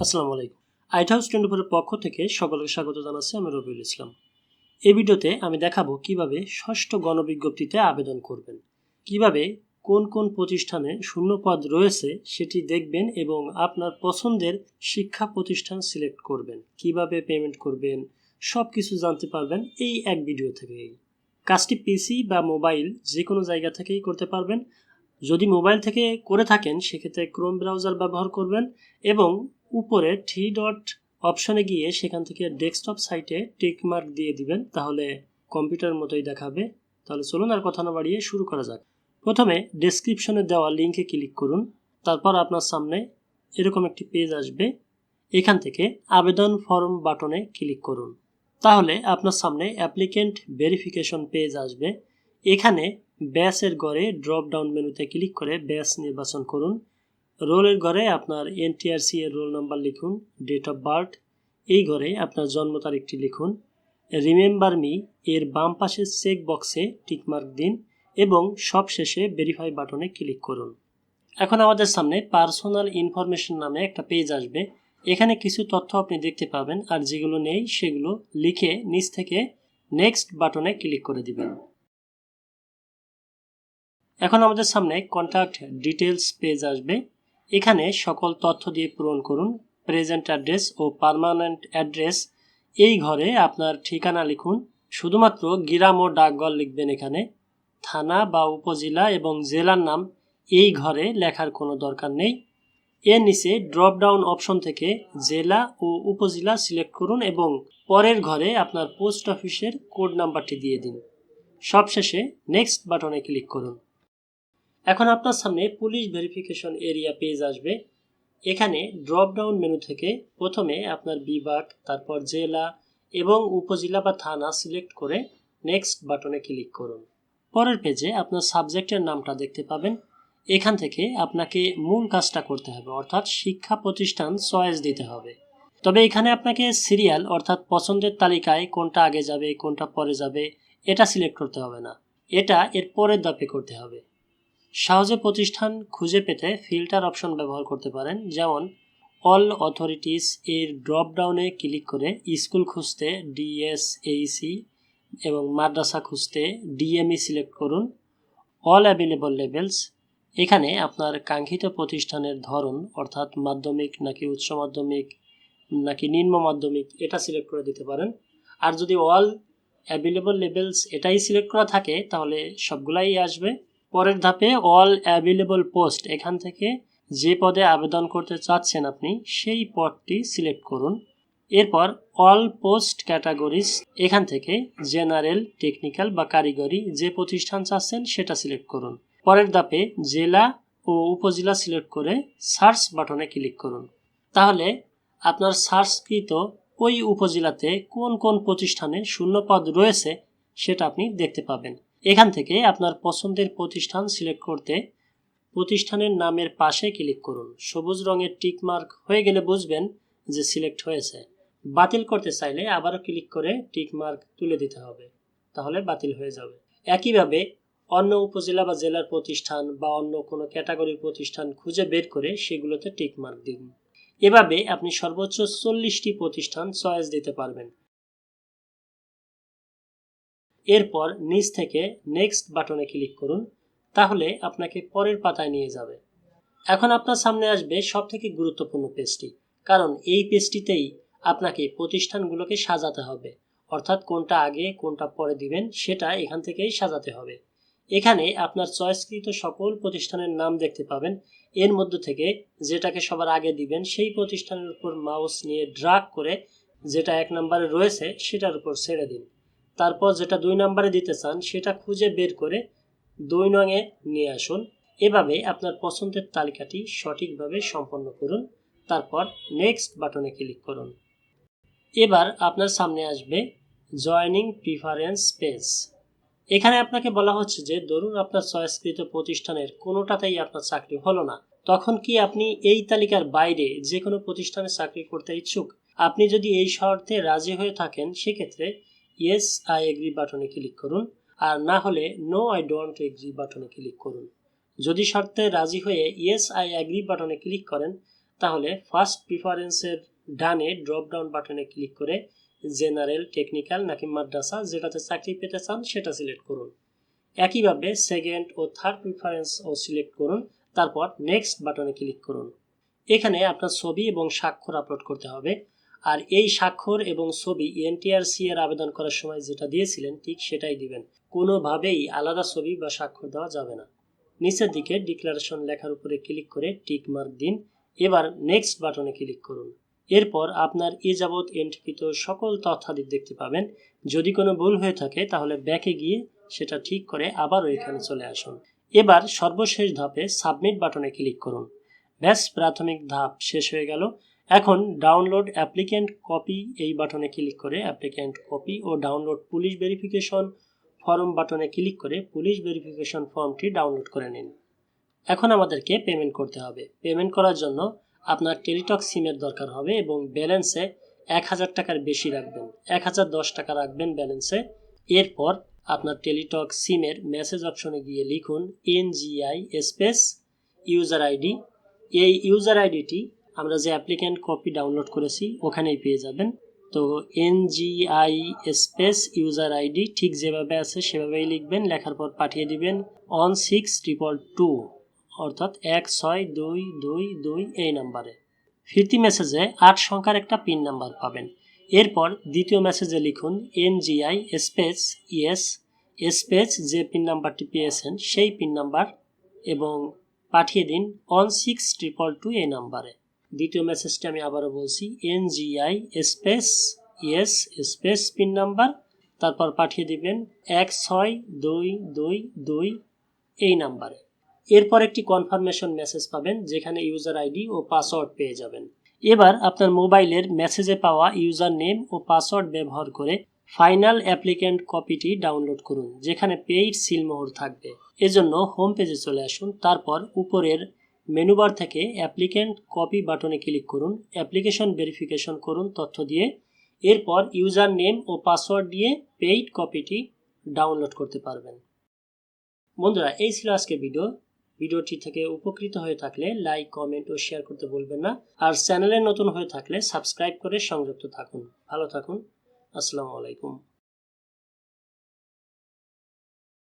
আসসালামু আলাইকুম। Eight house twenty ফোরের পক্ষ থেকে সকলকে স্বাগত জানাচ্ছি আমি রবিউল ইসলাম। এই ভিডিওতে আমি দেখাবো কীভাবে ষষ্ঠ গণবিজ্ঞপ্তিতে আবেদন করবেন, কীভাবে কোন কোন প্রতিষ্ঠানে শূন্য পদ রয়েছে সেটি দেখবেন এবং আপনার পছন্দের শিক্ষা প্রতিষ্ঠান সিলেক্ট করবেন, কীভাবে পেমেন্ট করবেন সব কিছু জানতে পারবেন এই এক ভিডিও থেকেই। কাজটি পিসি বা মোবাইল যে কোনো জায়গা থেকেই করতে পারবেন। যদি মোবাইল থেকে করে থাকেন, সেক্ষেত্রে ক্রোম ব্রাউজার ব্যবহার করবেন এবং উপরে থ্রি ডট অপশনে গিয়ে সেখান থেকে ডেস্কটপ সাইটে টিক মার্ক দিয়ে দিবেন, তাহলে কম্পিউটার মতোই দেখাবে। তাহলে চলুন আর কথা না বাড়িয়ে শুরু করা যাক। প্রথমে ডেসক্রিপশনে দেওয়া লিঙ্কে ক্লিক করুন, তারপর আপনার সামনে এরকম একটি পেজ আসবে। এখান থেকে আবেদন ফর্ম বাটনে ক্লিক করুন। তাহলে আপনার সামনে অ্যাপ্লিকেন্ট ভেরিফিকেশন পেজ আসবে। এখানে ব্যাসের গড়ে ড্রপ ডাউন মেনুতে ক্লিক করে ব্যাস নির্বাচন করুন। রোলের ঘরে আপনার এনটিআরসি এর রোল নাম্বার লিখুন ডেট অফ বার্থ এই ঘরে আপনার জন্ম তারিখটি লিখুন রিমেম্বার মি এর বাম পাশের চেক বক্সে টিকমার্ক দিন এবং সবশেষে ভেরিফাই বাটনে ক্লিক করুন। এখন আমাদের সামনে পার্সোনাল ইনফরমেশন নামে একটা পেজ আসবে। এখানে কিছু তথ্য আপনি দেখতে পাবেন আর যেগুলো নেই সেগুলো লিখে নিচ থেকে নেক্সট বাটনে ক্লিক করে দিবেন। এখন আমাদের সামনে কন্ট্যাক্ট ডিটেলস পেজ আসবে। এখানে সকল তথ্য দিয়ে পূরণ করুন প্রেজেন্ট অ্যাড্রেস ও পার্মানেন্ট অ্যাড্রেস এই ঘরে আপনার ঠিকানা লিখুন, শুধুমাত্র গ্রাম ও ডাকঘর লিখবেন এখানে। থানা বা উপজেলা এবং জেলার নাম এই ঘরে লেখার কোনো দরকার নেই। এর নিচে ড্রপ ডাউন অপশন থেকে জেলা ও উপজেলা সিলেক্ট করুন এবং পরের ঘরে আপনার পোস্ট অফিসের কোড নাম্বারটি দিয়ে দিন। সবশেষে নেক্সট বাটনে ক্লিক করুন। এখন আপনার সামনে পুলিশ ভেরিফিকেশন এরিয়া পেজ আসবে। এখানে ড্রপ ডাউন মেনু থেকে প্রথমে আপনার বিভাগ, তারপর জেলা এবং উপজেলা বা থানা সিলেক্ট করে নেক্সট বাটনে ক্লিক করুন। পরের পেজে আপনার সাবজেক্টের নামটা দেখতে পাবেন। এখান থেকে আপনাকে মূল কাজটা করতে হবে, অর্থাৎ শিক্ষা প্রতিষ্ঠান চয়েস দিতে হবে। তবে এখানে আপনাকে সিরিয়াল অর্থাৎ পছন্দের তালিকায় কোনটা আগে যাবে, কোনটা পরে যাবে, এটা সিলেক্ট করতে হবে না। এটা এর পরের ধাপে করতে হবে। সহজে প্রতিষ্ঠান খুঁজে পেতে ফিল্টার অপশন ব্যবহার করতে পারেন, যেমন অল অথরিটিস এর ড্রপ ডাউনে ক্লিক করে স্কুল খুঁজতে ডিএসএইসি এবং মাদ্রাসা খুঁজতে ডিএমই সিলেক্ট করুন, অল অ্যাভেলেবল লেভেলস। এখানে আপনার কাঙ্ক্ষিত প্রতিষ্ঠানের ধরন, অর্থাৎ মাধ্যমিক নাকি উচ্চ মাধ্যমিক নাকি নিম্ন মাধ্যমিক, এটা সিলেক্ট করে দিতে পারেন। আর যদি অল অ্যাভেলেবল লেভেলস এটাই সিলেক্ট করা থাকে, তাহলে সবগুলাই আসবে। পরের ধাপে অল অ্যাভেলেবল পোস্ট এখান থেকে যে পদে আবেদন করতে চাচ্ছেন আপনি, সেই পদটি সিলেক্ট করুন। এরপর অল পোস্ট ক্যাটাগরিজ এখান থেকে জেনারেল টেকনিক্যাল বা কারিগরি যে প্রতিষ্ঠান চাচ্ছেন সেটা সিলেক্ট করুন। পরের ধাপে জেলা ও উপজেলা সিলেক্ট করে সার্চ বাটনে ক্লিক করুন। তাহলে আপনার সার্চকৃত ওই উপজেলাতে কোন কোন প্রতিষ্ঠানে শূন্য পদ রয়েছে সেটা আপনি দেখতে পাবেন। এখান থেকে আপনার পছন্দের প্রতিষ্ঠান সিলেক্ট করতে প্রতিষ্ঠানের নামের পাশে ক্লিক করুন। সবুজ রঙের টিক মার্ক হয়ে গেলে বুঝবেন যে সিলেক্ট হয়েছে। বাতিল করতে চাইলে আবারও ক্লিক করে টিক মার্ক তুলে দিতে হবে, তাহলে বাতিল হয়ে যাবে। একইভাবে অন্য উপজেলা বা জেলার প্রতিষ্ঠান বা অন্য কোনো ক্যাটাগরির প্রতিষ্ঠান খুঁজে বের করে সেগুলোতে টিক মার্ক দিন। এভাবে আপনি সর্বোচ্চ চল্লিশটি প্রতিষ্ঠান চয়েস দিতে পারবেন। এরপর নিচ থেকে নেক্সট বাটনে ক্লিক করুন, তাহলে আপনাকে পরের পাতায় নিয়ে যাবে। এখন আপনার সামনে আসবে সব থেকে গুরুত্বপূর্ণ পেজটি কারণ এই পেজটিতেই আপনাকে প্রতিষ্ঠানগুলোকে সাজাতে হবে। অর্থাৎ কোনটা আগে, কোনটা পরে দিবেন, সেটা এখান থেকেই সাজাতে হবে। এখানে আপনার চয়েসকৃত সকল প্রতিষ্ঠানের নাম দেখতে পাবেন। এর মধ্যে থেকে যেটাকে সবার আগে দিবেন, সেই প্রতিষ্ঠানের উপর মাউস নিয়ে ড্রাগ করে যেটা এক নম্বরে রয়েছে, সেটার উপর ছেড়ে দিন। তারপর যেটা দুই নম্বরে দিতে চান, সেটা খুঁজে বের করে দুই নঙে নিয়ে আসুন। এভাবে আপনার পছন্দের তালিকাটি সঠিকভাবে সম্পন্ন করুন। তারপর নেক্সট বাটনে ক্লিক করুন। এবার আপনার সামনে আসবে জয়নিং প্রিফারেন্স পেজ এখানে আপনাকে বলা হচ্ছে যে, ধরুন আপনার চয়েসকৃত প্রতিষ্ঠানের কোনোটাতেই আপনার চাকরি হলো না। তখন কি আপনি এই তালিকার বাইরে যে কোনো প্রতিষ্ঠানে চাকরি করতে ইচ্ছুক? আপনি যদি এই শর্তে রাজি হয়ে থাকেন, সেক্ষেত্রে ইয়েস আই এগ্রি বাটনে ক্লিক করুন। আর না হলে নো আই ডোন্ট এগ্রি বাটনে ক্লিক করুন। যদি শর্তে রাজি হয়ে ইয়েস আই অ্যাগ্রি বাটনে ক্লিক করেন, তাহলে ফার্স্ট প্রিফারেন্সের ডানে ড্রপ ডাউন বাটনে ক্লিক করে জেনারেল টেকনিক্যাল নাকি মাদ্রাসা যেটাতে চাকরি পেতে চান সেটা সিলেক্ট করুন। একইভাবে সেকেন্ড ও থার্ড প্রিফারেন্স ও সিলেক্ট করুন, তারপর নেক্সট বাটনে ক্লিক করুন। এখানে আপনার ছবি এবং স্বাক্ষর আপলোড করতে হবে। আর এই স্বাক্ষর এবং ছবি এনটিআরসি এর আবেদন করার সময় যেটা দিয়েছিলেন, ঠিক সেটাই দিবেন। কোনোভাবেই আলাদা ছবি বা স্বাক্ষর দেওয়া যাবে না। নিচের দিকে ডিক্লারেশন লেখার উপরে ক্লিক করে টিক মার্ক দিন। এবার নেক্সট বাটনে ক্লিক করুন। এরপর আপনার এ যাবৎ এন্ট্রিকৃত সকল তথ্যাদি দেখতে পাবেন। যদি কোনো ভুল হয়ে থাকে, তাহলে ব্যাকে গিয়ে সেটা ঠিক করে আবারও এখানে চলে আসুন। এবার সর্বশেষ ধাপে সাবমিট বাটনে ক্লিক করুন। ব্যাস, প্রাথমিক ধাপ শেষ হয়ে গেল। এখন ডাউনলোড অ্যাপ্লিক্যান্ট কপি এই বাটনে ক্লিক করে অ্যাপ্লিক্যান্ট কপি ও ডাউনলোড পুলিশ ভেরিফিকেশন ফর্ম বাটনে ক্লিক করে পুলিশ ভেরিফিকেশন ফর্মটি ডাউনলোড করে নিন। এখন আমাদেরকে পেমেন্ট করতে হবে। পেমেন্ট করার জন্য আপনার টেলিটক সিমের দরকার হবে এবং ব্যালেন্সে এক হাজার টাকার বেশি রাখবেন। এক হাজার দশ টাকা রাখবেন ব্যালেন্সে এরপর আপনার টেলিটক সিমের মেসেজ অপশনে গিয়ে লিখুন এনজিআই স্পেস ইউজার আইডি এই ইউজার আইডিটি আমরা যে অ্যাপ্লিক্যান্ট কপি ডাউনলোড করেছি, ওখানেই পেয়ে যাবেন। তো এনজিআই স্পেস ইউজার আইডি ঠিক যেভাবে আছে সেভাবেই লিখবেন, লেখার পর পাঠিয়ে দিবেন অন সিক্স ট্রিপল টু অর্থাৎ এক, ছয়, দুই দুই দুই এই নাম্বারে ফিরতি মেসেজে আট সংখ্যার একটা পিন নাম্বার পাবেন। এরপর দ্বিতীয় মেসেজে লিখুন এনজিআই স্পেস ইএস স্পেস যে পিন নাম্বারটি পেয়েছেন, সেই পিন নাম্বার এবং পাঠিয়ে দিন অন সিক্স ট্রিপল টু এই নাম্বারে দ্বিতীয় মেসেজটা আমি আবারও বলছি NGI space ES space pin number তারপর পাঠিয়ে দিবেন এক ছয় দুই দুই দুই এই নাম্বারে এরপর একটি কনফার্মেশন মেসেজ পাবেন, যেখানে ইউজার আইডি ও পাসওয়ার্ড পেয়ে যাবেন। এবার আপনার মোবাইলের মেসেজে পাওয়া ইউজার নেম ও পাসওয়ার্ড ব্যবহার করে ফাইনাল অ্যাপ্লিক্যান্ট কপিটি ডাউনলোড করুন, যেখানে পেইড সিলমোহর থাকবে। এজন্য হোম পেজে চলে আসুন, তারপর উপরের মেনুবার থেকে অ্যাপ্লিক্যান্ট কপি বাটনে ক্লিক করুন, অ্যাপ্লিকেশন ভেরিফিকেশন করুন তথ্য দিয়ে। এরপর ইউজার নেম ও পাসওয়ার্ড দিয়ে পেইড কপিটি ডাউনলোড করতে পারবেন। বন্ধুরা, এই ছিল আজকে ভিডিও। ভিডিওটি থেকে উপকৃত হয়ে থাকলে লাইক, কমেন্ট ও শেয়ার করতে ভুলবেন না। আর চ্যানেলে নতুন হয়ে থাকলে সাবস্ক্রাইব করে সংযুক্ত থাকুন। ভালো থাকুন। আসসালামু আলাইকুম।